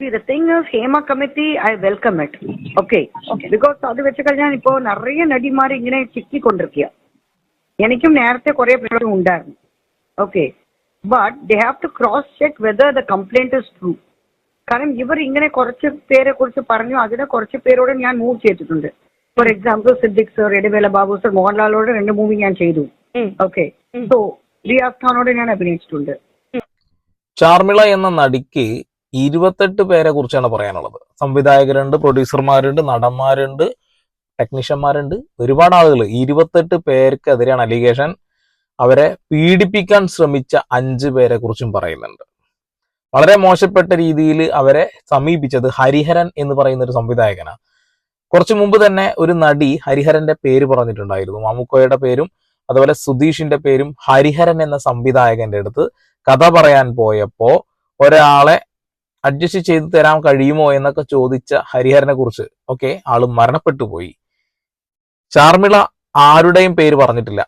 See, the thing is, Hema committee, I welcome it. Okay. Okay. Because അത് വെച്ച് കഴിഞ്ഞാൽ ഇപ്പോ നിറയെ നടിമാർ ഇങ്ങനെ ചിക്കിക്കൊണ്ടിരിക്കുക എനിക്കും നേരത്തെ കുറെ പേര് ഉണ്ടായിരുന്നു okay but they have to cross check whether the complaint is true കാരണം ഇവർ ഇങ്ങനെ കുറച്ച് പേരെ കുറിച്ച് പറഞ്ഞു അതിനെ കുറച്ച് പേരോട് ഞാൻ മൂവ് ചെയ്തിട്ടുണ്ട് for example Siddique sir Edavela Babu sir മോഹൻലാലോട് രണ്ട് മൂവി ഞാൻ ചെയ്തു. ഓക്കെ. സോ റിയാസ് ഖാനോട് ഞാൻ അഭിനയിച്ചിട്ടുണ്ട് ചാർമിള എന്ന നടിക്ക് ഇരുപത്തെട്ട് പേരെ കുറിച്ചാണ് പറയാനുള്ളത്. സംവിധായകരുണ്ട് പ്രൊഡ്യൂസർമാരുണ്ട് നടന്മാരുണ്ട് ടെക്നീഷ്യന്മാരുണ്ട് ഒരുപാട് ആളുകൾ ഇരുപത്തെട്ട് പേർക്കെതിരെയാണ് അലിഗേഷൻ. അവരെ പീഡിപ്പിക്കാൻ ശ്രമിച്ച അഞ്ച് പേരെ കുറിച്ചും പറയുന്നുണ്ട്. വളരെ മോശപ്പെട്ട രീതിയിൽ അവരെ സമീപിച്ചത് ഹരിഹരൻ എന്ന് പറയുന്ന ഒരു സംവിധായകനാണ് കുറച്ചു മുമ്പ് തന്നെ ഒരു നടി ഹരിഹരന്റെ പേര് പറഞ്ഞിട്ടുണ്ടായിരുന്നു. മാമുക്കോയുടെ പേരും അതുപോലെ സുധീഷിന്റെ പേരും ഹരിഹരൻ എന്ന സംവിധായകന്റെ അടുത്ത് കഥ പറയാൻ പോയപ്പോ ഒരാളെ അഡ്ജസ്റ്റ് ചെയ്ത് തരാൻ കഴിയുമോ എന്നൊക്കെ ചോദിച്ച ഹരിഹരനെ കുറിച്ച് ഓക്കെ ആൾ മരണപ്പെട്ടു പോയി. ചാർമിള ആരുടെയും പേര് പറഞ്ഞിട്ടില്ല.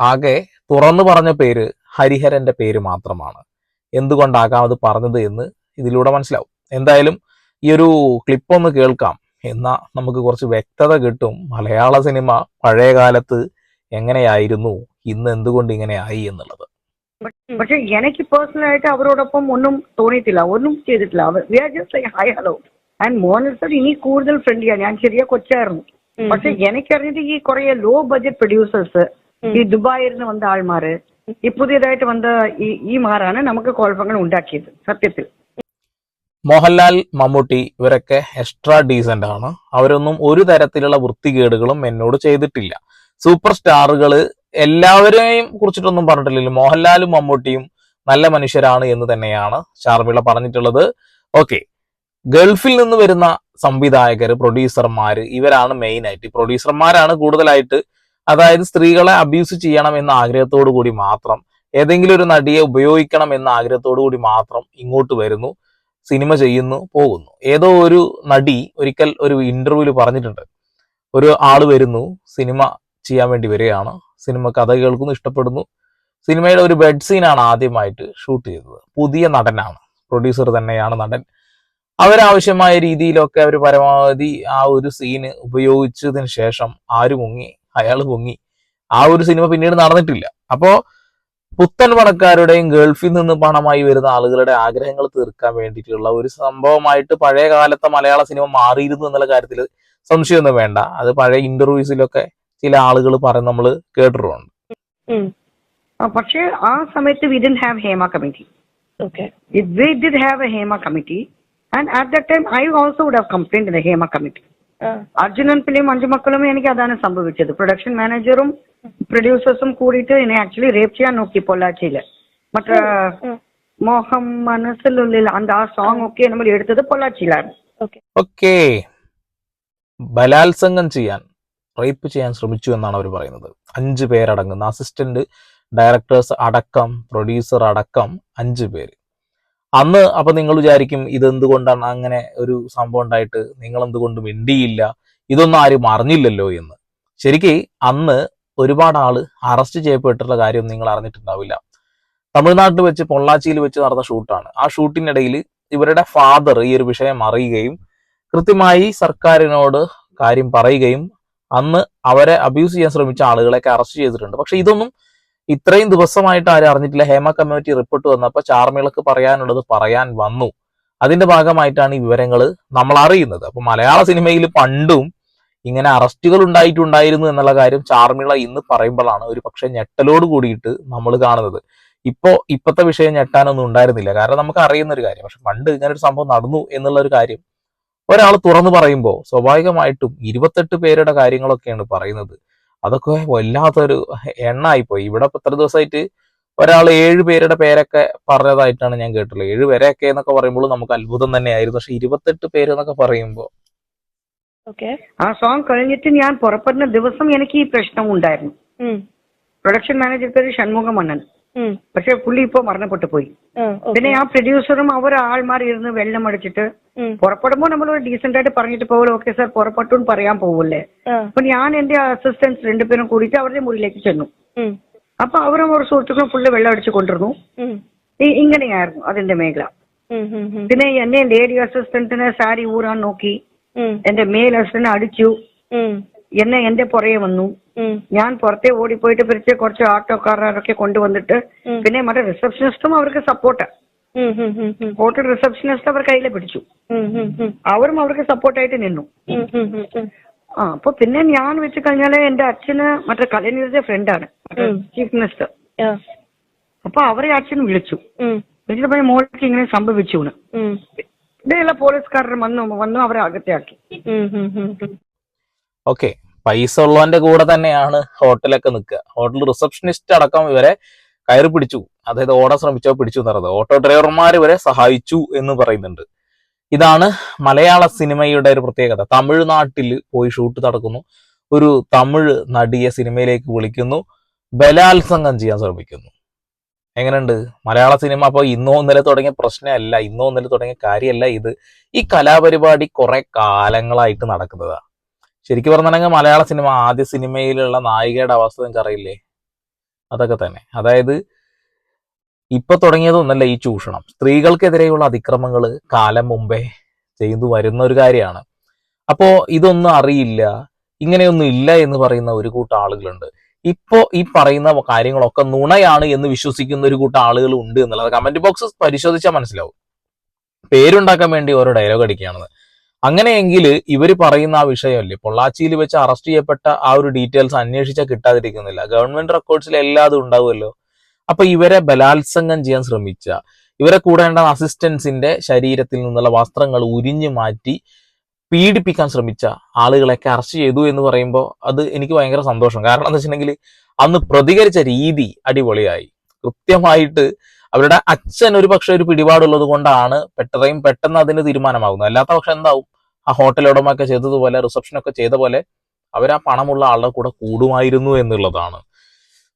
ആകെ തുറന്നു പറഞ്ഞ പേര് ഹരിഹരന്റെ പേര് മാത്രമാണ്. എന്തുകൊണ്ടാകാം അത് പറഞ്ഞത് എന്ന് ഇതിലൂടെ മനസ്സിലാവും. എന്തായാലും ഈ ഒരു ക്ലിപ്പ് ഒന്ന് കേൾക്കാം. എന്നാ നമുക്ക് കുറച്ച് വ്യക്തത കിട്ടും. മലയാള സിനിമ പഴയ കാലത്ത് എങ്ങനെയായിരുന്നു ഇന്ന് എന്തുകൊണ്ട് ഇങ്ങനെ ആയി എന്നുള്ളത്. പക്ഷെ എനിക്ക് പേഴ്സണൽ ആയിട്ട് അവരോടൊപ്പം ഒന്നും തോന്നിയിട്ടില്ല. ഒന്നും ചെയ്തിട്ടില്ല. അവർ we are just hi hello and Mohan sir ഇനി കൂടുതൽ ഫ്രണ്ട്ലിയാണ് ഞാൻ ചെറിയ കൊച്ചായിരുന്നു. പക്ഷെ എനിക്കറിഞ്ഞിട്ട് ഈ കുറെ ലോ ബഡ്ജറ്റ് പ്രൊഡ്യൂസേഴ്സ് ഈ ദുബായിൽ നിന്ന് വന്ന ആൾമാര് ഈ പുതിയതായിട്ട് വന്ന ഈ ഈ മാറാണ് നമുക്ക് കുഴപ്പങ്ങൾ ഉണ്ടാക്കിയത്. സത്യത്തിൽ. മോഹൻലാൽ മമ്മൂട്ടി ഇവരൊക്കെ എക്സ്ട്രാ ഡീസന്റ് ആണ്. അവരൊന്നും ഒരു തരത്തിലുള്ള വൃത്തികേടുകളും എന്നോട് ചെയ്തിട്ടില്ല. സൂപ്പർ സ്റ്റാറുകൾ എല്ലാവരെയും കുറിച്ചിട്ടൊന്നും പറഞ്ഞിട്ടില്ലല്ലോ. മോഹൻലാലും മമ്മൂട്ടിയും നല്ല മനുഷ്യരാണ് എന്ന് തന്നെയാണ് ഷാർമിള പറഞ്ഞിട്ടുള്ളത്. ഓക്കെ ഗൾഫിൽ നിന്ന് വരുന്ന സംവിധായകർ പ്രൊഡ്യൂസർമാര് ഇവരാണ് മെയിൻ ആയിട്ട്. പ്രൊഡ്യൂസർമാരാണ് കൂടുതലായിട്ട്. അതായത് സ്ത്രീകളെ അബ്യൂസ് ചെയ്യണം എന്ന ആഗ്രഹത്തോടു കൂടി മാത്രം ഏതെങ്കിലും ഒരു നടിയെ ഉപയോഗിക്കണം എന്ന ആഗ്രഹത്തോടു കൂടി മാത്രം ഇങ്ങോട്ട് വരുന്നു സിനിമ ചെയ്യുന്നു പോകുന്നു. ഏതോ ഒരു നടി ഒരിക്കൽ ഒരു ഇന്റർവ്യൂവിൽ പറഞ്ഞിട്ടുണ്ട്. ഒരു ആൾ വരുന്നു സിനിമ ചെയ്യാൻ വേണ്ടി വരികയാണ്. സിനിമ കഥ കേൾക്കുന്നു ഇഷ്ടപ്പെടുന്നു. സിനിമയുടെ ഒരു ബെഡ് സീനാണ് ആദ്യമായിട്ട് ഷൂട്ട് ചെയ്തത്. പുതിയ നടനാണ്. പ്രൊഡ്യൂസർ തന്നെയാണ് നടൻ. അവരാവശ്യമായ രീതിയിലൊക്കെ അവർ പരമാവധി ആ ഒരു സീന് ഉപയോഗിച്ചതിന് ശേഷം ആര് മുങ്ങി അയാൾ പൊങ്ങി. ആ ഒരു സിനിമ പിന്നീട് നടന്നിട്ടില്ല. അപ്പോ പുത്തൻ പണക്കാരുടെയും ഗൾഫിൽ നിന്ന് പണമായി വരുന്ന ആളുകളുടെ ആഗ്രഹങ്ങൾ തീർക്കാൻ വേണ്ടിയിട്ടുള്ള ഒരു സംഭവമായിട്ട് പഴയ കാലത്തെ മലയാള സിനിമ മാറിയിരുന്നു എന്നുള്ള കാര്യത്തിൽ സംശയമൊന്നും വേണ്ട. അത് പഴയ ഇന്റർവ്യൂസിലൊക്കെ ചില ആളുകൾ പറയുന്ന നമ്മൾ കേട്ടിട്ടുണ്ട്. പക്ഷേ ആ സമയത്ത് we didn't have Hema committee Okay. If we did have a HEMA committee, and at that time I also would have complained to the HEMA committee. ആ. അർജുനൻ ഫിലിം അഞ്ചു മക്കളും എനിക്ക് അതാണ് സംഭവിച്ചത് പ്രൊഡക്ഷൻ മാനേജറും പ്രൊഡ്യൂസേഴ്സും കൂടിയിട്ട് എന്നെ ആക്ച്വലി റേപ്പ് ചെയ്യാൻ നോക്കി പൊള്ളാച്ചിയിൽ മറ്റേ. മോഹം മനസ്സിലുള്ളിൽ അന്ത ആ സോങ് ഒക്കെ നമ്മൾ എടുത്തത് പൊള്ളാച്ചിയിലാണ് ഓക്കെ ബലാത്സംഗം ചെയ്യാൻ റേപ്പ് ചെയ്യാൻ ശ്രമിച്ചു എന്നാണ് അവർ പറയുന്നത്. അഞ്ച് പേരടങ്ങുന്ന അസിസ്റ്റന്റ് ഡയറക്ടേഴ്സ് അടക്കം പ്രൊഡ്യൂസർ അടക്കം അഞ്ച് പേര്. അന്ന് അപ്പൊ നിങ്ങൾ വിചാരിക്കും ഇതെന്തുകൊണ്ടാണ് അങ്ങനെ ഒരു സംഭവം ഉണ്ടായിട്ട് നിങ്ങൾ എന്തുകൊണ്ട് മിണ്ടിയില്ല? ഇതൊന്നും ആരും അറിഞ്ഞില്ലല്ലോ എന്ന്. ശരിക്ക് അന്ന് ഒരുപാട് ആൾ അറസ്റ്റ് ചെയ്യപ്പെട്ടിട്ടുള്ള കാര്യം നിങ്ങൾ അറിഞ്ഞിട്ടുണ്ടാവില്ല. തമിഴ്നാട്ടിൽ വെച്ച് പൊള്ളാച്ചിയിൽ വെച്ച് നടന്ന ഷൂട്ടാണ്. ആ ഷൂട്ടിനിടയിൽ ഇവരുടെ ഫാദർ ഈ ഒരു വിഷയം അറിയുകയും കൃത്യമായി സർക്കാരിനോട് കാര്യം പറയുകയും അന്ന് അവരെ അബ്യൂസ് ചെയ്യാൻ ശ്രമിച്ച ആളുകളെയൊക്കെ അറസ്റ്റ് ചെയ്തിട്ടുണ്ട്. പക്ഷെ ഇതൊന്നും ഇത്രയും ദിവസമായിട്ട് ആരും അറിഞ്ഞിട്ടില്ല. ഹേമ കമ്മ്യൂണിറ്റി റിപ്പോർട്ട് വന്നപ്പോൾ ചാർമിളക്ക് പറയാനുള്ളത് പറയാൻ വന്നു. അതിന്റെ ഭാഗമായിട്ടാണ് ഈ വിവരങ്ങൾ നമ്മൾ അറിയുന്നത്. അപ്പൊ മലയാള സിനിമയിൽ പണ്ടും ഇങ്ങനെ അറസ്റ്റുകൾ ഉണ്ടായിട്ടുണ്ടായിരുന്നു എന്നുള്ള കാര്യം ചാർമിള ഇന്ന് പറയുമ്പോഴാണ് ഒരു പക്ഷെ ഞെട്ടലോട് കൂടിയിട്ട് നമ്മൾ കാണുന്നത്. ഇപ്പോ ഇപ്പത്തെ വിഷയം ഞെട്ടാനൊന്നും ഉണ്ടായിരുന്നില്ല. കാരണം നമുക്ക് അറിയുന്ന ഒരു കാര്യം. പക്ഷെ പണ്ട് ഇങ്ങനെ ഒരു സംഭവം നടന്നു എന്നുള്ള ഒരു കാര്യം ഒരാൾ തുറന്നു പറയുമ്പോൾ സ്വാഭാവികമായിട്ടും ഇരുപത്തെട്ട് പേരുടെ കാര്യങ്ങളൊക്കെയാണ് പറയുന്നത് അതൊക്കെ വല്ലാത്തൊരു എണ്ണായിപ്പോയി ഇവിടെ ഇപ്പൊ ഇത്ര ദിവസമായിട്ട് ഒരാൾ ഏഴ് പേരുടെ പേരൊക്കെ പറഞ്ഞതായിട്ടാണ് ഞാൻ കേട്ടുള്ളത് ഏഴ് പേരൊക്കെ എന്നൊക്കെ പറയുമ്പോൾ നമുക്ക് അത്ഭുതം തന്നെയായിരുന്നു പക്ഷെ ഇരുപത്തെട്ട് പേര് എന്നൊക്കെ പറയുമ്പോൾ Okay. ആ സോങ് കഴിഞ്ഞിട്ട് ഞാൻ പുറപ്പെടുന്ന ദിവസം എനിക്ക് ഈ പ്രശ്നം ഉണ്ടായിരുന്നു. പ്രൊഡക്ഷൻ മാനേജർ പേര് ഷൺമുഖമണ്ണൻ ഉം. പക്ഷെ പുള്ളി ഇപ്പൊ മരണപ്പെട്ടു പോയി. പിന്നെ ആ പ്രൊഡ്യൂസറും അവർ ആൾമാർ ഇരുന്ന് വെള്ളം അടിച്ചിട്ട്. പുറപ്പെടുമ്പോ നമ്മൾ ഒരു ഡീസെന്റ് ആയിട്ട് പറഞ്ഞിട്ട് പോകലോ ഓക്കെ സാർ പുറപ്പെട്ടു പറയാൻ പോവല്ലേ. അപ്പൊ ഞാൻ എന്റെ അസിസ്റ്റൻസ് രണ്ടുപേരും കൂടിയിട്ട് അവരുടെ മുറിയിലേക്ക് ചെന്നു. അപ്പൊ അവരും ഒരു സുഹൃത്തുക്കളും ഫുള്ള് വെള്ളം അടിച്ചു കൊണ്ടിരുന്നു ഇങ്ങനെയായിരുന്നു അതിന്റെ മേഖല. പിന്നെ എന്നെ ലേഡി അസിസ്റ്റന്റിനെ സാരി ഊരാൻ നോക്കി. എന്റെ മെയിൽ അസിസ്റ്റന്റ് അടിച്ചു. എന്നെ എന്റെ പുറകെ വന്നു. ഞാൻ പുറത്തെ ഓടിപ്പോയിട്ട് പിരിച്ച് കുറച്ച് ഓട്ടോക്കാരൊക്കെ കൊണ്ടുവന്നിട്ട്. പിന്നെ മറ്റേ റിസപ്ഷനിസ്റ്റും അവർക്ക് സപ്പോർട്ട് ഹോട്ടൽ റിസപ്ഷനിസ്റ്റ് അവർ കയ്യിലെ പിടിച്ചു. അവരും അവർക്ക് സപ്പോർട്ടായിട്ട് നിന്നു. ആ അപ്പൊ പിന്നെ ഞാൻ വെച്ച് കഴിഞ്ഞാൽ എന്റെ അച്ഛന് മറ്റേ കലനീരുടെ ഫ്രണ്ടാണ്. ചീഫ് മിനിസ്റ്റർ അപ്പൊ അവരെ അച്ഛൻ വിളിച്ചു. വിളിച്ചപ്പോ മോൾക്ക് ഇങ്ങനെ സംഭവിച്ചു ഇവിടെയുള്ള പോലീസുകാരൻ വന്നു വന്നു അവരെ അകത്തെയാക്കി. ഓക്കെ പൈസ ഉള്ളവന്റെ കൂടെ തന്നെയാണ് ഹോട്ടലൊക്കെ നിൽക്കുക. ഹോട്ടൽ റിസപ്ഷനിസ്റ്റ് അടക്കം ഇവരെ കയറി പിടിച്ചു. അതായത് ഓടാൻ ശ്രമിച്ചോ പിടിച്ചു എന്ന് പറയുന്നത്. ഓട്ടോ ഡ്രൈവർമാർ ഇവരെ സഹായിച്ചു എന്ന് പറയുന്നുണ്ട്. ഇതാണ് മലയാള സിനിമയുടെ ഒരു പ്രത്യേകത. തമിഴ്നാട്ടിൽ പോയി ഷൂട്ട് നടക്കുന്നു. ഒരു തമിഴ് നടിയെ സിനിമയിലേക്ക് വിളിക്കുന്നു. ബലാത്സംഗം ചെയ്യാൻ ശ്രമിക്കുന്നു. എങ്ങനെയുണ്ട്? മലയാള സിനിമ അപ്പോൾ ഇന്നോ ഇന്നലെ തുടങ്ങിയ പ്രശ്നമല്ല. ഇന്നോ ഇന്നലെ തുടങ്ങിയ കാര്യമല്ല ഇത്. ഈ കലാപരിപാടി കുറെ കാലങ്ങളായിട്ട് നടക്കുന്നതാണ് ശരിക്കും പറഞ്ഞിട്ടുണ്ടെങ്കിൽ മലയാള സിനിമ ആദ്യ സിനിമയിലുള്ള നായികയുടെ അവസ്ഥ നിങ്ങൾക്ക് അറിയില്ലേ? അതൊക്കെ തന്നെ. അതായത് ഇപ്പൊ തുടങ്ങിയതൊന്നല്ല ഈ ചൂഷണം. സ്ത്രീകൾക്കെതിരെയുള്ള അതിക്രമങ്ങൾ കാലം മുമ്പേ ചെയ്തു വരുന്ന ഒരു കാര്യമാണ്. അപ്പോ ഇതൊന്നും അറിയില്ല ഇങ്ങനെയൊന്നും ഇല്ല എന്ന് പറയുന്ന ഒരു കൂട്ടം ആളുകളുണ്ട്. ഇപ്പോ ഈ പറയുന്ന കാര്യങ്ങളൊക്കെ നുണയാണ് എന്ന് വിശ്വസിക്കുന്ന ഒരു കൂട്ടം ആളുകൾ ഉണ്ട് എന്നുള്ളത് കമന്റ് ബോക്സ് പരിശോധിച്ചാൽ മനസ്സിലാവും. പേരുണ്ടാക്കാൻ വേണ്ടി ഓരോ ഡയലോഗ് അടിക്കുകയാണെന്ന്. അങ്ങനെയെങ്കിൽ ഇവർ പറയുന്ന ആ വിഷയമല്ലേ? പൊള്ളാച്ചിയിൽ വെച്ച് അറസ്റ്റ് ചെയ്യപ്പെട്ട ആ ഒരു ഡീറ്റെയിൽസ് അന്വേഷിച്ചാൽ കിട്ടാതിരിക്കുന്നില്ല. ഗവൺമെന്റ് റെക്കോർഡ്സിൽ എല്ലാതും ഉണ്ടാവുമല്ലോ. അപ്പൊ ഇവരെ ബലാത്സംഗം ചെയ്യാൻ ശ്രമിച്ച ഇവരെ കൂടേണ്ട അസിസ്റ്റൻസിന്റെ ശരീരത്തിൽ നിന്നുള്ള വസ്ത്രങ്ങൾ ഉരിഞ്ഞു മാറ്റി പീഡിപ്പിക്കാൻ ശ്രമിച്ച ആളുകളെയൊക്കെ അറസ്റ്റ് ചെയ്തു എന്ന് പറയുമ്പോൾ അത് എനിക്ക് ഭയങ്കര സന്തോഷം. കാരണം എന്താ വെച്ചിട്ടുണ്ടെങ്കിൽ അന്ന് പ്രതികരിച്ച രീതി അടിപൊളിയായി. കൃത്യമായിട്ട് അവരുടെ അച്ഛൻ ഒരു പക്ഷെ ഒരു പിടിപാടുള്ളത് കൊണ്ടാണ് പെട്ടതയും പെട്ടെന്ന് അതിന് തീരുമാനമാകുന്നത്. അല്ലാത്ത പക്ഷെ എന്താവും? ആ ഹോട്ടൽ ഉടമയൊക്കെ ചെയ്തതുപോലെ റിസപ്ഷനൊക്കെ ചെയ്ത പോലെ അവർ ആ പണമുള്ള ആളുടെ കൂടെ കൂടുമായിരുന്നു എന്നുള്ളതാണ്.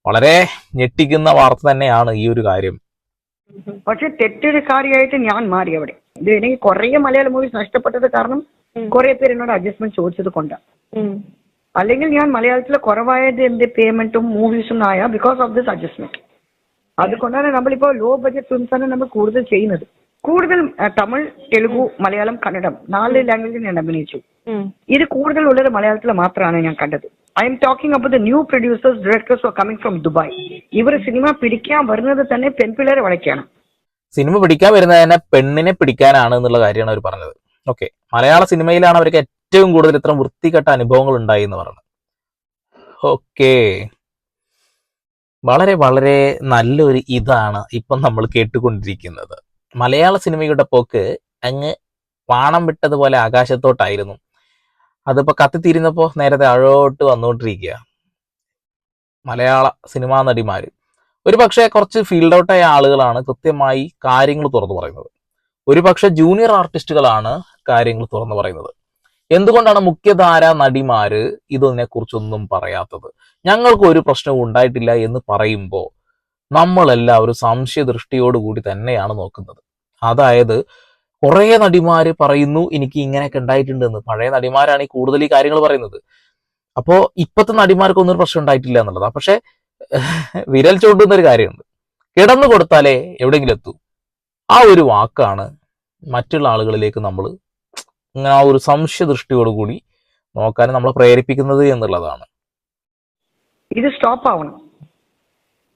വളരെ ഞെട്ടിക്കുന്ന വാർത്ത തന്നെയാണ് ഈ ഒരു കാര്യം. പക്ഷെ തെറ്റൊരു കാര്യമായിട്ട് ഞാൻ മാറി അവിടെ. ഇത് എനിക്ക് കുറെ മലയാളം മൂവീസ് നഷ്ടപ്പെട്ടത് കാരണം. കുറെ പേര് എന്നോട് അഡ്ജസ്റ്റ്മെന്റ് ചോദിച്ചത് കൊണ്ടാണ് അല്ലെങ്കിൽ ഞാൻ മലയാളത്തിലെ കുറവായത് എന്റെ പേയ്മെന്റും മൂവീസും ആയ ബിക്കോസ് ഓഫ് ദിസ് അഡ്ജസ്റ്റ്മെന്റ് അതുകൊണ്ടാണ് നമ്മളിപ്പോ ലോ ബഡ്ജറ്റ് ഫിലിംസ് ആണ് നമ്മൾ കൂടുതൽ ചെയ്യുന്നത്. കൂടുതൽ തമിഴ് തെലുഗു മലയാളം കന്നഡം നാല് ലാംഗ്വേജിൽ ഞാൻ അഭിനയിച്ചു. ഇത് കൂടുതൽ ഉള്ളത് മലയാളത്തിൽ മാത്രമാണ് ഞാൻ കണ്ടത്. I'm talking about the new producers directors coming from Dubai ഇവർ സിനിമ പിടിക്കാൻ വരുന്നത് തന്നെ പെൺപിള്ളേരെ വളയ്ക്കാണ്. സിനിമ പിടിക്കാൻ വരുന്നത് തന്നെ പെണ്ണിനെ പിടിക്കാനാണ് എന്നുള്ള കാര്യമാണ് അവർ പറഞ്ഞത്. ഓക്കെ മലയാള സിനിമയിലാണ് അവർക്ക് ഏറ്റവും കൂടുതൽ ഇത്ര വൃത്തികെട്ട അനുഭവങ്ങൾ ഉണ്ടായി എന്ന് പറഞ്ഞത്. ഓക്കെ വളരെ വളരെ നല്ലൊരു ഇതാണ് ഇപ്പം നമ്മൾ കേട്ടുകൊണ്ടിരിക്കുന്നത്. മലയാള സിനിമയുടെ പോക്ക് അങ്ങ് വാണം വിട്ടതുപോലെ ആകാശത്തോട്ടായിരുന്നു. അതിപ്പോൾ കത്തിത്തിരുന്നപ്പോൾ നേരത്തെ അഴോട്ട് വന്നുകൊണ്ടിരിക്കുക. മലയാള സിനിമാ നടിമാർ ഒരു പക്ഷേ കുറച്ച് ഫീൽഡ് ഔട്ടായ ആളുകളാണ് കൃത്യമായി കാര്യങ്ങൾ തുറന്നു പറയുന്നത്. ഒരു പക്ഷേ ജൂനിയർ ആർട്ടിസ്റ്റുകളാണ് കാര്യങ്ങൾ തുറന്നു പറയുന്നത്. എന്തുകൊണ്ടാണ് മുഖ്യധാര നടിമാര് ഇതിനെ കുറിച്ചൊന്നും പറയാത്തത്? ഞങ്ങൾക്ക് ഒരു പ്രശ്നവും ഉണ്ടായിട്ടില്ല എന്ന് പറയുമ്പോൾ നമ്മളെല്ലാവരും സംശയദൃഷ്ടിയോടുകൂടി തന്നെയാണ് നോക്കുന്നത്. അതായത് കുറേ നടിമാര് പറയുന്നു എനിക്ക് ഇങ്ങനെയൊക്കെ ഉണ്ടായിട്ടുണ്ടെന്ന്. പഴയ നടിമാരാണ് ഈ കൂടുതൽ ഈ കാര്യങ്ങൾ പറയുന്നത്. അപ്പോ ഇപ്പത്തെ നടിമാർക്കൊന്നും ഒരു പ്രശ്നം ഉണ്ടായിട്ടില്ല എന്നുള്ളതാ. പക്ഷെ വിരൽ ചൂണ്ടുന്ന ഒരു കാര്യമുണ്ട്. കിടന്നു കൊടുത്താലേ എവിടെയെങ്കിലും എത്തൂ. ആ ഒരു വാക്കാണ് മറ്റുള്ള ആളുകളിലേക്ക് നമ്മൾ ഇങ്ങനെ ആ ഒരു സംശയ ദൃഷ്ടിയോട് കൂടി നോക്കാൻ നമ്മളെ പ്രേരിപ്പിക്കുന്നത് എന്നുള്ളതാണ്. ഇത് സ്റ്റോപ്പ് ആവണം.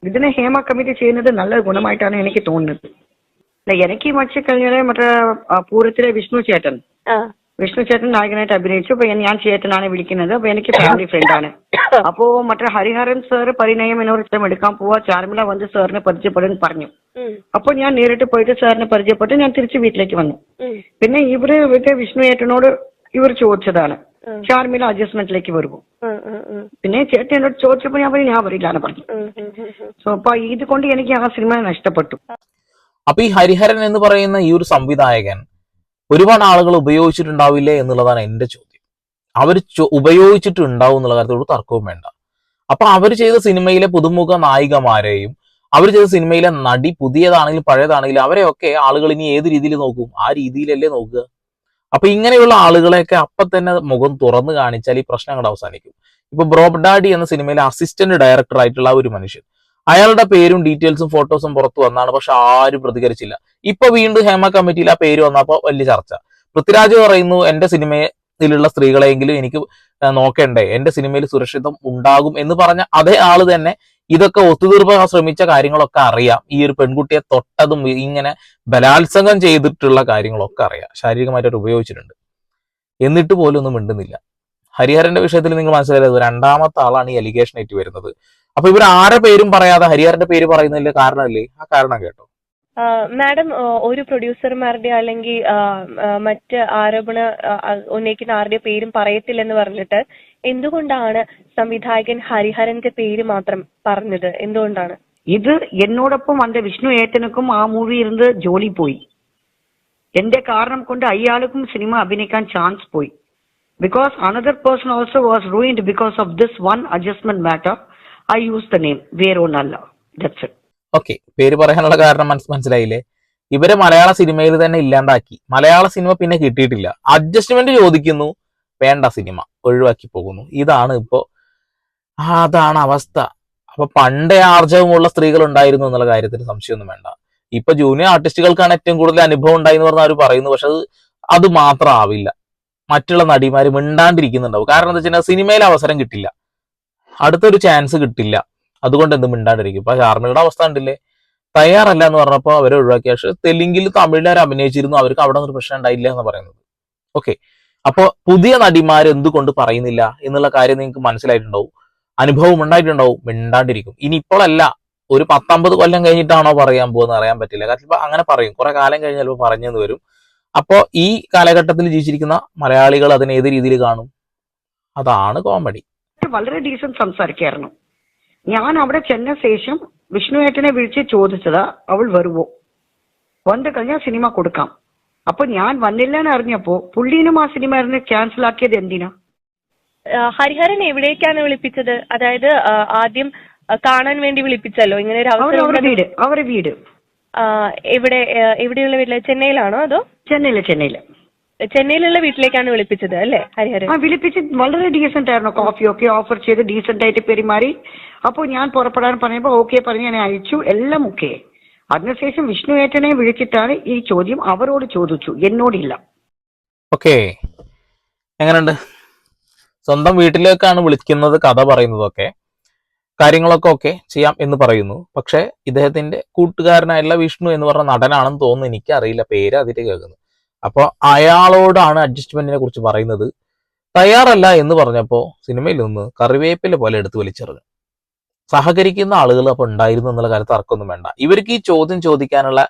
ഇതിനെ ഹേമ കമ്മിറ്റി ചെയ്യുന്നത് നല്ല ഗുണമായിട്ടാണ് എനിക്ക് തോന്നുന്നത്. അല്ല, എനിക്ക് മറ്റു കഴിഞ്ഞാൽ മറ്റേ പൂരത്തിലെ വിഷ്ണു ചേട്ടൻ ആ. വിഷ്ണു ചേട്ടൻ നായകനായിട്ട് അഭിനയിച്ചു. അപ്പൊ ഞാൻ ചേട്ടനാണ് വിളിക്കുന്നത്. അപ്പൊ എനിക്ക് ഫാമിലി ഫ്രണ്ട് ആണ്. അപ്പോ മറ്റേ ഹരിഹരൻ സാർ പരിണയം എന്നൊരു ചിത്രം എടുക്കാൻ പോവാ. ചാർമില വന്ന് സാറിനെ പരിചയപ്പെടുന്നു പറഞ്ഞു. അപ്പൊ അപ്പോൾ ഞാൻ നേരിട്ട് പോയിട്ട് സാറിനെ പരിചയപ്പെട്ട് ഞാൻ തിരിച്ചു വീട്ടിലേക്ക് വന്നു. പിന്നെ ഇവർ ഇവരുടെ വിഷ്ണു ചേട്ടനോട് ഇവർ ചോദിച്ചതാണ്. ചാർമില ചാർമിള അഡ്ജസ്റ്റ്മെന്റിലേക്ക് വരുമോ. പിന്നെ ചേട്ടൻ എന്നോട് ചോദിച്ചപ്പോ ഞാൻ പറഞ്ഞു ഞാൻ വരില്ലാന്ന് പറഞ്ഞു. സോ അപ്പൊ ഇത് കൊണ്ട് എനിക്ക് ആ സിനിമ നഷ്ടപ്പെട്ടു. അപ്പൊ ഈ ഹരിഹരൻ എന്ന് പറയുന്ന ഈ ഒരു സംവിധായകൻ ഒരുപാട് ആളുകൾ ഉപയോഗിച്ചിട്ടുണ്ടാവില്ലേ എന്നുള്ളതാണ് എന്റെ ചോദ്യം. അവർ ഉപയോഗിച്ചിട്ടുണ്ടാവും എന്നുള്ള കാര്യത്തിൽ ഒരു തർക്കവും വേണ്ട. അപ്പൊ അവർ ചെയ്ത സിനിമയിലെ പുതുമുഖ നായികമാരെയും അവർ ചെയ്ത സിനിമയിലെ നടി പുതിയതാണെങ്കിലും പഴയതാണെങ്കിലും അവരെയൊക്കെ ആളുകൾ ഇനി ഏത് രീതിയിൽ നോക്കും? ആ രീതിയിലല്ലേ നോക്കുക. അപ്പൊ ഇങ്ങനെയുള്ള ആളുകളെയൊക്കെ അപ്പൊ തന്നെ മുഖം തുറന്നു കാണിച്ചാൽ ഈ പ്രശ്നങ്ങൾ അവസാനിക്കും. ഇപ്പൊ ബ്രോബ്ഡാഡി എന്ന സിനിമയിലെ അസിസ്റ്റന്റ് ഡയറക്ടർ ആയിട്ടുള്ള ഒരു മനുഷ്യൻ അയാളുടെ പേരും ഡീറ്റെയിൽസും ഫോട്ടോസും പുറത്തു വന്നാണ് പക്ഷെ ആരും പ്രതികരിച്ചില്ല. ഇപ്പൊ വീണ്ടും ഹേമ കമ്മിറ്റിയിൽ ആ പേര് വന്നപ്പോ വലിയ ചർച്ച. പൃഥ്വിരാജ് പറയുന്നു എന്റെ സിനിമയിലുള്ള സ്ത്രീകളെങ്കിലും എനിക്ക് നോക്കേണ്ടേ എന്റെ സിനിമയിൽ സുരക്ഷിതം ഉണ്ടാകും എന്ന് പറഞ്ഞ അതേ ആൾ തന്നെ ഇതൊക്കെ ഒത്തുതീർപ്പാൻ ശ്രമിച്ച കാര്യങ്ങളൊക്കെ അറിയാം. ഈ ഒരു പെൺകുട്ടിയെ തൊട്ടതും ഇങ്ങനെ ബലാത്സംഗം ചെയ്തിട്ടുള്ള കാര്യങ്ങളൊക്കെ അറിയാം. ശാരീരികമായിട്ട് ഉപയോഗിച്ചിട്ടുണ്ട്. എന്നിട്ട് പോലും ഒന്നും മിണ്ടുന്നില്ല. ഹരിഹരന്റെ വിഷയത്തിൽ നിങ്ങൾ മനസ്സിലായത് രണ്ടാമത്തെ ആളാണ് ഈ അലിഗേഷൻ ആയിട്ട് വരുന്നത് അപ്പൊ ഇവർ ആരെ പേരും പറയാതെ ഹരിഹരന്റെ പേര് പറയുന്നതിൽ കാരണമല്ലേ ആ കാരണം കേട്ടോ. മാഡം ഒരു പ്രൊഡ്യൂസർമാരുടെ അല്ലെങ്കിൽ മറ്റ് ആരോപണ ഉന്നയിക്കുന്ന ആരുടെ പേരും പറയത്തില്ലെന്ന് പറഞ്ഞിട്ട് എന്തുകൊണ്ടാണ് സംവിധായകൻ ഹരിഹരന്റെ പേര് മാത്രം പറഞ്ഞത്? എന്തുകൊണ്ടാണ്? ഇത് എന്നോടൊപ്പം വന്ന വിഷ്ണു ഏട്ടനുക്കും ആ മൂവി ഇരുന്ന് ജോലി പോയി. എന്റെ കാരണം കൊണ്ട് അയാൾക്കും സിനിമ അഭിനയിക്കാൻ ചാൻസ് പോയി. Because another person also was ruined because of this one adjustment matter I use the name വേറെ ഒന്നല്ല ദറ്റ്സ് ഇറ്റ് ഓക്കെ പേര് പറയാനുള്ള കാരണം മനസ് മനസ്സിലായില്ലേ? ഇവരെ മലയാള സിനിമയിൽ തന്നെ ഇല്ലാണ്ടാക്കി. മലയാള സിനിമ പിന്നെ കിട്ടിയിട്ടില്ല. അഡ്ജസ്റ്റ്മെന്റ് ചോദിക്കുന്നു. വേണ്ട സിനിമ. ഒഴിവാക്കി പോകുന്നു. ഇതാണ് ഇപ്പോ അതാണ് അവസ്ഥ. അപ്പൊ പണ്ടേ ആർജവമുള്ള സ്ത്രീകൾ ഉണ്ടായിരുന്നു എന്നുള്ള കാര്യത്തിൽ സംശയമൊന്നും വേണ്ട. ഇപ്പൊ ജൂനിയർ ആർട്ടിസ്റ്റുകൾക്കാണ് ഏറ്റവും കൂടുതൽ അനുഭവം ഉണ്ടായെന്ന് പറഞ്ഞ അവർ പറയുന്നു. പക്ഷെ അത് അത് മാത്രം ആവില്ല. മറ്റുള്ള നടിമാര് മിണ്ടാണ്ടിരിക്കുന്നുണ്ടാവും. കാരണം എന്താ വെച്ചാൽ സിനിമയിൽ അവസരം കിട്ടില്ല. അടുത്തൊരു ചാൻസ് കിട്ടില്ല. അതുകൊണ്ട് എന്ത് മിണ്ടാണ്ടിരിക്കും. ഇപ്പൊ ആർമിയുടെ അവസ്ഥ കണ്ടില്ലേ? തയ്യാറല്ല എന്ന് പറഞ്ഞപ്പോൾ അവരെ ഒഴിവാക്കിയ പക്ഷെ തെലുങ്കിൽ തമിഴിൽ അവർ അഭിനയിച്ചിരുന്നു? അവർക്ക് അവിടെ ഒരു പ്രശ്നം ഉണ്ടായില്ല എന്ന് പറയുന്നത്. ഓക്കെ അപ്പോൾ പുതിയ നടിമാർ എന്തുകൊണ്ട് പറയുന്നില്ല എന്നുള്ള കാര്യം നിങ്ങൾക്ക് മനസ്സിലായിട്ടുണ്ടാവും. അനുഭവം ഉണ്ടായിട്ടുണ്ടാവും. മിണ്ടാണ്ടിരിക്കും. ഇനി ഇപ്പോഴല്ല ഒരു പത്തമ്പത് കൊല്ലം കഴിഞ്ഞിട്ടാണോ പറയാൻ പോകുന്നത് അറിയാൻ പറ്റില്ല. കാരണം ഇപ്പൊ അങ്ങനെ പറയും. കുറെ കാലം കഴിഞ്ഞ് ചിലപ്പോൾ പറഞ്ഞെന്ന് വരും. അപ്പോ ഈ കാലഘട്ടത്തിൽ ജീവിച്ചിരിക്കുന്ന മലയാളികൾ അതിനെ ഏത് രീതിയിൽ കാണും? അതാണ് കോമഡി വളരെ ഡീസന്റ് സംസാരിക്കായിരുന്നു. ഞാൻ അവിടെ ചെന്ന ശേഷം വിഷ്ണുവേട്ടനെ വിളിച്ച് ചോദിച്ചതാ അവൾ വരുവോ? വന്നു കഴിഞ്ഞാൽ സിനിമ കൊടുക്കാം. അപ്പൊ ഞാൻ വന്നില്ല എന്ന് അറിഞ്ഞപ്പോ പുള്ളീനും ആ സിനിമ ക്യാൻസൽ ആക്കിയത് എന്തിനാ? ഹരിഹരൻ എവിടേക്കാണ് വിളിപ്പിച്ചത്? അതായത് ആദ്യം കാണാൻ വേണ്ടി വിളിപ്പിച്ചല്ലോ? ഇങ്ങനെ ഒരു അവസരം അവരുടെ വീട് അവരുടെ വീട്. എവിടെ എവിടെയുള്ള വീട്ടിൽ? ചെന്നൈയിലാണോ അതോ? ചെന്നൈയിൽ ചെന്നൈയിൽ. ചെന്നൈയിലുള്ള വീട്ടിലേക്കാണ് വിളിപ്പിച്ചത് അല്ലേ? ഹരിഹരൻ. ആ വിളിപ്പിച്ച് വളരെ ഡീസെന്റ് ആയിരുന്നു കോഫി ഒക്കെ ഓഫർ ചെയ്ത് ഡീസെന്റ് ആയിട്ട് പെരുമാറി. അപ്പോൾ ഞാൻ പുറപ്പെടാൻ പറയുമ്പോൾ ഓക്കെ പറഞ്ഞ് ഞാൻ അയച്ചു. എല്ലാം ഓക്കെ അതിനുശേഷം വിഷ്ണു ഏട്ടനെ വിളിച്ചിട്ടാണ് ഈ ചോദ്യം അവരോട് ചോദിച്ചു. എന്നോടില്ല. ഓക്കെ എങ്ങനെയുണ്ട്? സ്വന്തം വീട്ടിലേക്കാണ് വിളിക്കുന്നത് കഥ പറയുന്നതൊക്കെ. കാര്യങ്ങളൊക്കെ ഓക്കെ ചെയ്യാം എന്ന് പറയുന്നു. പക്ഷേ ഇദ്ദേഹത്തിന്റെ കൂട്ടുകാരനായുള്ള വിഷ്ണു എന്ന് പറഞ്ഞ നടനാണെന്ന് തോന്നുന്നു എനിക്ക് അറിയില്ല പേര് അതിൽ കേൾക്കുന്നു. അപ്പോൾ അയാളോടാണ് അഡ്ജസ്റ്റ്മെന്റിനെ കുറിച്ച് പറയുന്നത്. തയ്യാറല്ല എന്ന് പറഞ്ഞപ്പോൾ സിനിമയിൽ നിന്ന് കറിവേപ്പില പോലെ എടുത്തു വലിച്ചെറിഞ്ഞു. സഹകരിക്കുന്ന ആളുകൾ അപ്പോൾ ഉണ്ടായിരുന്നു എന്നുള്ള കാര്യത്തിൽ തർക്കമൊന്നും വേണ്ട. ഇവർക്ക് ഈ ചോദ്യം ചോദിക്കാനുള്ള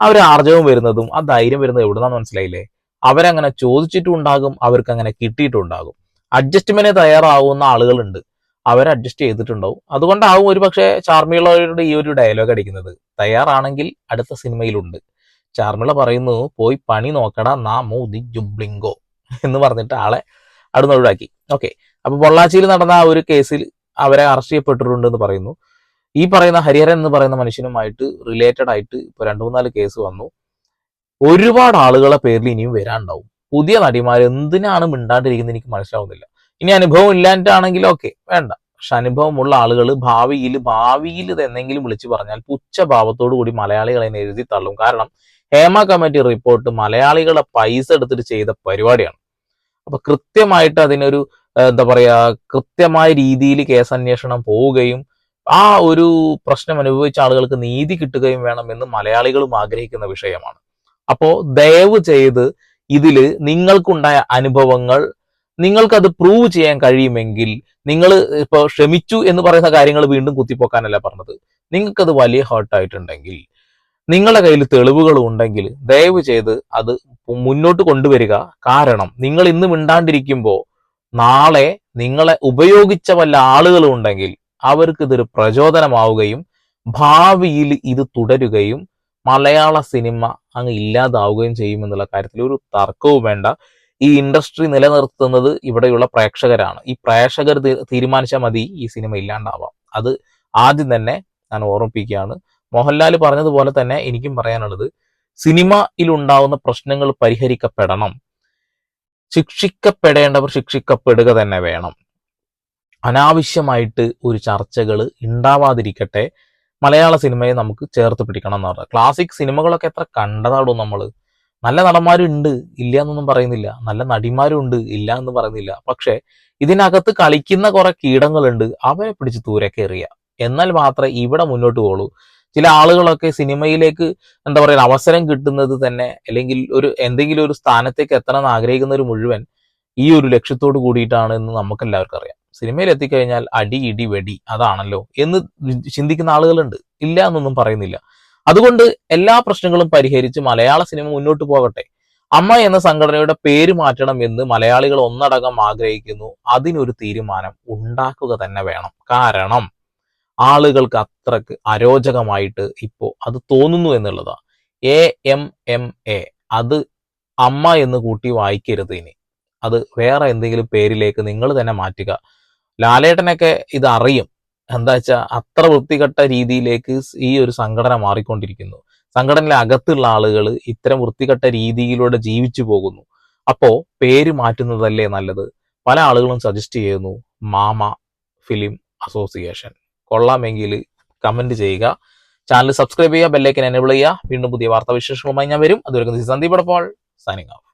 ആ ഒരു ആർജവം വരുന്നതും ആ ധൈര്യം വരുന്നത് എവിടുന്നാന്ന് മനസ്സിലായില്ലേ? അവരങ്ങനെ ചോദിച്ചിട്ടും ഉണ്ടാകും അവർക്ക് അങ്ങനെ കിട്ടിയിട്ടുണ്ടാകും. അഡ്ജസ്റ്റ്മെന്റ് തയ്യാറാവുന്ന ആളുകളുണ്ട്. അവർ അഡ്ജസ്റ്റ് ചെയ്തിട്ടുണ്ടാവും. അതുകൊണ്ടാവും ഒരു പക്ഷേ ചാർമിയുള്ളവരുടെ ഈ ഒരു ഡയലോഗ് അടിക്കുന്നത്. തയ്യാറാണെങ്കിൽ അടുത്ത സിനിമയിലുണ്ട് ചാർമിള പറയുന്നു പോയി പണി നോക്കടാ നാ മൂതി ജുബ്ലിങ്കോ എന്ന് പറഞ്ഞിട്ട് ആളെ അവിടുന്ന് ഒഴിവാക്കി. ഓക്കെ അപ്പൊ പൊള്ളാച്ചിയിൽ നടന്ന ആ ഒരു കേസിൽ അവരെ അറസ്റ്റ് ചെയ്യപ്പെട്ടിട്ടുണ്ട് എന്ന് പറയുന്നു. ഈ പറയുന്ന ഹരിഹരൻ എന്ന് പറയുന്ന മനുഷ്യനുമായിട്ട് റിലേറ്റഡ് ആയിട്ട് ഇപ്പൊ രണ്ടു മൂന്നാൽ കേസ് വന്നു. ഒരുപാട് ആളുകളെ പേരിൽ ഇനിയും വരാനുണ്ടാവും. പുതിയ നടിമാർ എന്തിനാണ് മിണ്ടാണ്ടിരിക്കുന്നത് എനിക്ക് മനസ്സിലാവുന്നില്ല. ഇനി അനുഭവം ഇല്ലാണ്ടാണെങ്കിൽ ഓക്കെ വേണ്ട. പക്ഷെ അനുഭവമുള്ള ആളുകൾ ഭാവിയിൽ ഭാവിയിൽ ഇത് എന്തെങ്കിലും വിളിച്ചു പറഞ്ഞാൽ പുച്ഛഭാവത്തോടു കൂടി മലയാളികളെ എഴുതി തള്ളും. കാരണം ഹേമ കമ്മിറ്റി റിപ്പോർട്ട് മലയാളികളെ പൈസ എടുത്തിട്ട് ചെയ്ത പരിപാടിയാണ്. അപ്പൊ കൃത്യമായിട്ട് അതിനൊരു എന്താ പറയാ കൃത്യമായ രീതിയിൽ കേസന്വേഷണം പോവുകയും ആ ഒരു പ്രശ്നം അനുഭവിച്ച ആളുകൾക്ക് നീതി കിട്ടുകയും വേണം എന്ന് മലയാളികളും ആഗ്രഹിക്കുന്ന വിഷയമാണ്. അപ്പോ ദയവ് ചെയ്ത് ഇതിൽ നിങ്ങൾക്കുണ്ടായ അനുഭവങ്ങൾ നിങ്ങൾക്കത് പ്രൂവ് ചെയ്യാൻ കഴിയുമെങ്കിൽ നിങ്ങൾ ഇപ്പൊ ക്ഷമിച്ചു എന്ന് പറയുന്ന കാര്യങ്ങൾ വീണ്ടും കുത്തിപ്പോക്കാനല്ല പറഞ്ഞത്. നിങ്ങൾക്കത് വലിയ ഹേർട്ടായിട്ടുണ്ടെങ്കിൽ നിങ്ങളുടെ കയ്യിൽ തെളിവുകൾ ഉണ്ടെങ്കിൽ ദയവ് ചെയ്ത് അത് മുന്നോട്ട് കൊണ്ടുവരിക. കാരണം നിങ്ങൾ ഇന്ന് മിണ്ടാണ്ടിരിക്കുമ്പോൾ നാളെ നിങ്ങളെ ഉപയോഗിച്ച വല്ല ആളുകളും ഉണ്ടെങ്കിൽ അവർക്ക് ഇതൊരു പ്രചോദനമാവുകയും ഭാവിയിൽ ഇത് തുടരുകയും മലയാള സിനിമ അങ്ങ് ഇല്ലാതാവുകയും ചെയ്യുമെന്നുള്ള കാര്യത്തിൽ ഒരു തർക്കവും വേണ്ട. ഈ ഇൻഡസ്ട്രി നിലനിർത്തുന്നത് ഇവിടെയുള്ള പ്രേക്ഷകരാണ്. ഈ പ്രേക്ഷകർ തീരുമാനിച്ചാൽ മതി ഈ സിനിമ ഇല്ലാണ്ടാവാം. അത് ആദ്യം തന്നെ ഞാൻ ഓർമ്മിപ്പിക്കുകയാണ്. മോഹൻലാൽ പറഞ്ഞതുപോലെ തന്നെ എനിക്കും പറയാനുള്ളത് സിനിമയിൽ ഉണ്ടാവുന്ന പ്രശ്നങ്ങൾ പരിഹരിക്കപ്പെടണം. ശിക്ഷിക്കപ്പെടേണ്ടവർ ശിക്ഷിക്കപ്പെടുക തന്നെ വേണം. അനാവശ്യമായിട്ട് ഒരു ചർച്ചകൾ ഉണ്ടാവാതിരിക്കട്ടെ. മലയാള സിനിമയെ നമുക്ക് ചേർത്ത് പിടിക്കണം എന്ന് പറഞ്ഞാൽ. ക്ലാസിക് സിനിമകളൊക്കെ എത്ര കണ്ടതാടും നമ്മൾ നല്ല നടന്മാരുണ്ട് ഇല്ല എന്നൊന്നും പറയുന്നില്ല. നല്ല നടിമാരുണ്ട് ഇല്ല എന്ന് പറയുന്നില്ല. പക്ഷേ ഇതിനകത്ത് കളിക്കുന്ന കുറെ കീടങ്ങളുണ്ട്. അവരെ പിടിച്ച് ദൂരെ കയറിയ. എന്നാൽ മാത്രമേ ഇവിടെ മുന്നോട്ട് പോകുള്ളൂ ചില ആളുകളൊക്കെ സിനിമയിലേക്ക് എന്താ പറയുക അവസരം കിട്ടുന്നത് തന്നെ അല്ലെങ്കിൽ ഒരു എന്തെങ്കിലും ഒരു സ്ഥാനത്തേക്ക് എത്തണം എന്ന് ഒരു മുഴുവൻ ഈ ഒരു ലക്ഷ്യത്തോട് കൂടിയിട്ടാണ് എന്ന് നമുക്ക് എല്ലാവർക്കും അറിയാം. സിനിമയിൽ എത്തിക്കഴിഞ്ഞാൽ അടി ഇടി വെടി അതാണല്ലോ എന്ന് ചിന്തിക്കുന്ന ആളുകളുണ്ട്. ഇല്ല എന്നൊന്നും പറയുന്നില്ല. അതുകൊണ്ട് എല്ലാ പ്രശ്നങ്ങളും പരിഹരിച്ച് മലയാള സിനിമ മുന്നോട്ട് പോകട്ടെ. അമ്മ എന്ന സംഘടനയുടെ പേര് മാറ്റണം എന്ന് മലയാളികൾ ഒന്നടങ്കം ആഗ്രഹിക്കുന്നു. അതിനൊരു തീരുമാനം ഉണ്ടാക്കുക തന്നെ വേണം. കാരണം ആളുകൾക്ക് അത്രയ്ക്ക് അരോചകമായിട്ട് ഇപ്പോൾ അത് തോന്നുന്നു എന്നുള്ളതാണ് എ എം എം എ അത് അമ്മ എന്ന് കൂട്ടി വായിക്കരുത് ഇനി. അത് വേറെ എന്തെങ്കിലും പേരിലേക്ക് നിങ്ങൾ തന്നെ മാറ്റുക. ലാലേട്ടനൊക്കെ ഇത് അറിയും. എന്താ വെച്ചാൽ അത്ര വൃത്തികെട്ട രീതിയിലേക്ക് ഈ ഒരു സംഘടന മാറിക്കൊണ്ടിരിക്കുന്നു. സംഘടനയിലെ അകത്തുള്ള ആളുകൾ ഇത്തരം വൃത്തികെട്ട രീതിയിലൂടെ ജീവിച്ചു പോകുന്നു. അപ്പോൾ പേര് മാറ്റുന്നതല്ലേ നല്ലത്? പല ആളുകളും സജസ്റ്റ് ചെയ്യുന്നു മാമ ഫിലിം അസോസിയേഷൻ. കൊള്ളാമെങ്കിൽ കമന്റ് ചെയ്യുക. ചാനൽ സബ്സ്ക്രൈബ് ചെയ്യുക ബെല്ലൈക്കൻ എനേബിൾ ചെയ്യുക. വീണ്ടും പുതിയ വാർത്താ വിശേഷങ്ങളുമായി ഞാൻ വരും. അതുവരെ സന്ദീപ് എടപ്പാൾ സൈനിങ് ഓഫ്